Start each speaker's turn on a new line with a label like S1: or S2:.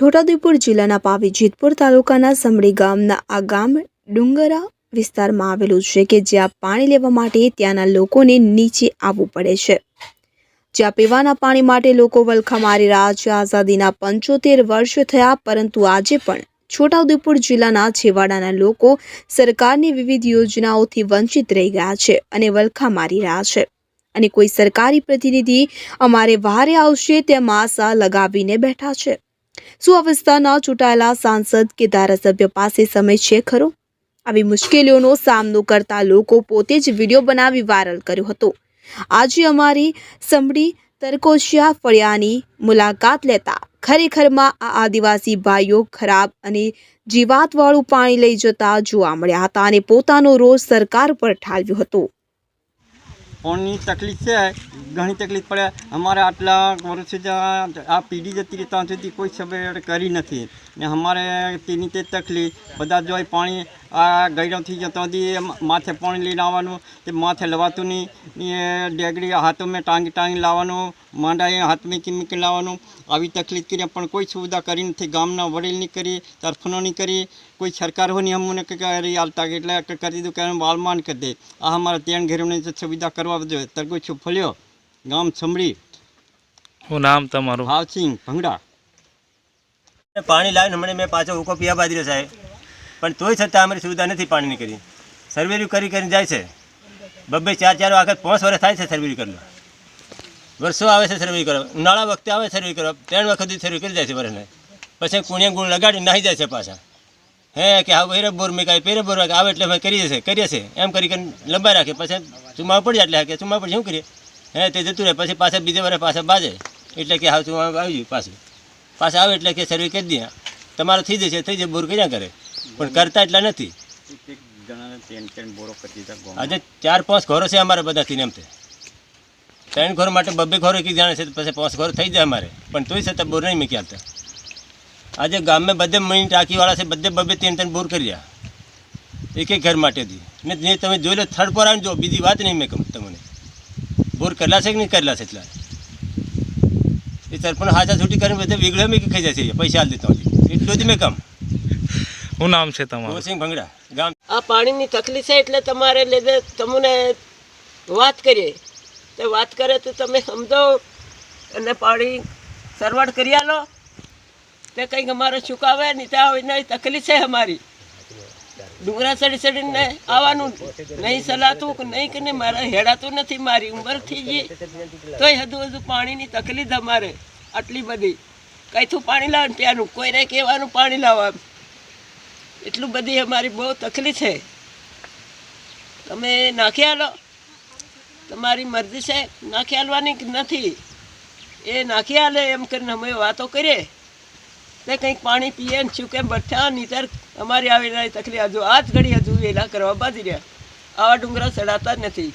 S1: છોટાઉદેપુર જિલ્લાના પાવી જેતપુર તાલુકાના સમડી ગામના આ ગામ ડુંગરા વિસ્તારમાં આવેલું છે કે જ્યાં પાણી લેવા માટે ત્યાંના લોકોને નીચે આવવું પડે છે. જ્યાં પીવાના પાણી માટે લોકો વલખા મારી રહ્યા છે આઝાદીના પંચોતેર વર્ષ થયા, પરંતુ આજે પણ છોટાઉદેપુર જિલ્લાના છેવાડાના લોકો સરકારની વિવિધ યોજનાઓથી વંચિત રહી ગયા છે અને વલખા મારી રહ્યા છે. અને કોઈ સરકારી પ્રતિનિધિ અમારે વારે આવશે તેમ આશા લગાવીને બેઠા છે. શું આ ચૂંટાયેલા સાંસદ કે ધારાસભ્ય પાસે સમય છે ખરો? આવી મુશ્કેલીઓનો સામનો કરતા લોકો પોતે જ વીડિયો બનાવી વાયરલ કર્યો હતો. આજે અમારી સંભળી તરકોશિયા ફળિયાની મુલાકાત લેતા ખરેખરમાં આ આદિવાસી ભાઈઓ ખરાબ અને જીવાતવાળું પાણી લઈ જતા જોવા મળ્યા હતા અને પોતાનો રોષ સરકાર પર ઠાલવ્યો હતો.
S2: પાણીની તકલીફ છે, ઘણી તકલીફ પડે. અમારે આટલા વર્ષથી આ પીઢી જતી રહી, ત્યાં સુધી કોઈ સભ્ય કરી નથી. ને અમારે તેની તે તકલીફ, બધા જોઈ પાણી આ ગયડાથી જતા હતી માથે પાણી લઈને આવવાનું, તે માથે લવાતું નહીં. ડેગડી હાથોમાં ટાંગી ટાંગી લાવવાનું માંડાએ હાથ મૂકી મૂકી લાવવાનું. આવી તકલીફ કરી પણ કોઈ સુવિધા કરી નથી. ગામના વડીલની કરી તરફનોની કરી કોઈ સરકાર હોની અમને કરી હાલતા એટલે કરી દીધું કે વાલમાન કરી દે. આ અમારા ત્યાં ઘેરોની સુવિધા કરવા જોઈએ. તરગોછું ફળ્યો ગામ સમડી
S3: હું નામ તમારું?
S2: હાવસિંગ ભંગડા.
S4: પાણી લાવીને હમણાં મેં પાછો ઉકો પીવા બાજરો સાહેબ. પણ તોય છતાં અમારી સુવિધા નથી પાણીની કરી. સર્વેરી કરી કરીને જાય છે. બબ્બે ચાર ચાર વખત પાંચ વર્ષ થાય છે સર્વેરી કરવા વર્ષો આવે છે સર્વે કરવા. ઉનાળા વખતે આવે સર્વે કરવા. ત્રણ વખત સર્વે કરી જાય છે વર્ષને પછી કુણિયા ગુણ લગાડી નાહી જાય છે પાછા. હે કે હા પેરે બોર મેં કાંઈ પેરે બોર આવે એટલે અમે કરી જશે કરીએ છીએ. એમ કરી કરીને લંબાઈ રાખે. પછી ચુમા પડી જાય એટલે કે ચુમા પડી શું કરીએ? હે તે જતું રહે. પછી પાછા બીજે વર્ષે પાછા બાજે. એટલે કે હા ચુમા આવી જાય પાછું. પાછા આવે એટલે કે સર્વે કરી દે તમારે થઈ જશે થઈ જાય બોર કર્યા કરે. પણ કરતા એટલા નથી. આજે ચાર પાંચ ઘરો છે અમારે બધાથી એમ એમ ત્રણ ઘર માટે બબ્બે ઘરો એક જાણે છે પછી પાંચ ઘરો થઈ જાય અમારે. પણ તોય છતાં બોર નહીં મૂક્યા હતા. આજે ગામમાં બધે મણી ટાંકીવાળા છે બધે બબ્બે ત્રણ ત્રણ બોર કર્યા. એક એક ઘર માટેથી. ને જે તમે જોઈ લો થર્ડ પર આવીને જો બીજી વાત નહીં મેં કહું તમને. બોર કરેલા છે કે નહીં કરેલા છે એટલા? એ સરપંચ હાજર છૂટી કરીને બધે વેગળે મેં ખાઈ જાય છે પૈસા હાલ દેતા એટલું જ મેં કામ
S3: શું નામ છે તમારું?
S4: ગોસિંગ ભંગડા. ગામ
S5: આ પાણીની તકલીફ છે એટલે તમારે લીધે તમને વાત કરીએ. તો વાત કરે તો તમે સમજો અને પાણી સરવાળ કરી આલો. તે કંઈક અમારે ચૂકાવે નહીં ત્યાં એની તકલીફ છે અમારી. ડુંગરા ચડી ચડીને આવવાનું. નહીં સલાતું કે નહીં કે મારે હેડાતું નથી, મારી ઉંમર થઈ ગઈ. તોય હજુ હજુ પાણીની તકલીફ અમારે. આટલી બધી. કઈથું પાણી લાવવાનું ત્યાંનું. કોઈને કહેવાનું પાણી લાવવા એટલું બધી અમારી બહુ તકલીફ છે. તમે નાખી આલો. તમારી મરજી છે નાખી આલવાની કે નથી? એ નાખી આલે એમ કરીને અમે વાતો કરીએ. તે કંઈક પાણી પીએ ને શું કેમ બઠા નીતર અમારી આવેલી તકલીફ હજુ, આજ ઘડી હજુ વેલા કરવા બાજી રહ્યા. આવા ડુંગરા ચડાતા જ નથી.